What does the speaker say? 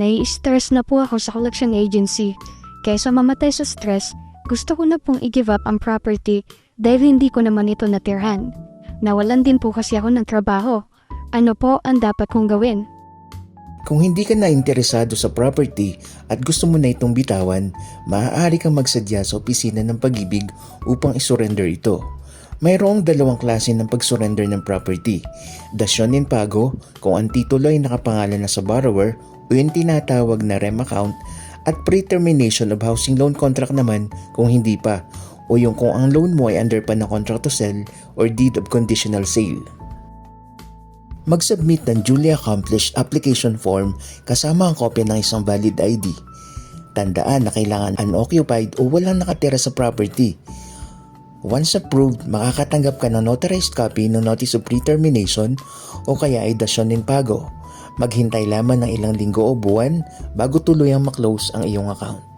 Nai-stress na po ako sa collection agency. Kaysa mamatay sa stress, gusto ko na pong i-give up ang property dahil hindi ko naman ito natirhan. Nawalan din po kasi ako ng trabaho. Ano po ang dapat kong gawin? Kung hindi ka na interesado sa property at gusto mo na itong bitawan, maaari kang magsadya sa opisina ng pag-ibig upang isurrender ito. Mayroong dalawang klase ng pag-surrender ng property. Dasyon in pago kung ang titulo ay nakapangalan na sa borrower o yung tinatawag na REM account at pre-termination of housing loan contract naman kung hindi pa o yung kung ang loan mo ay under pa ng contract to sell or deed of conditional sale mag-submit ng duly accomplished application form kasama ang kopya ng isang valid ID. Tandaan na kailangan unoccupied o walang nakatira sa property. Once approved, makakatanggap ka ng notarized copy ng Notice of Pre-Termination o kaya ay dasyon in pago. Maghintay lamang ng ilang linggo o buwan bago tuluyang maklose ang iyong account.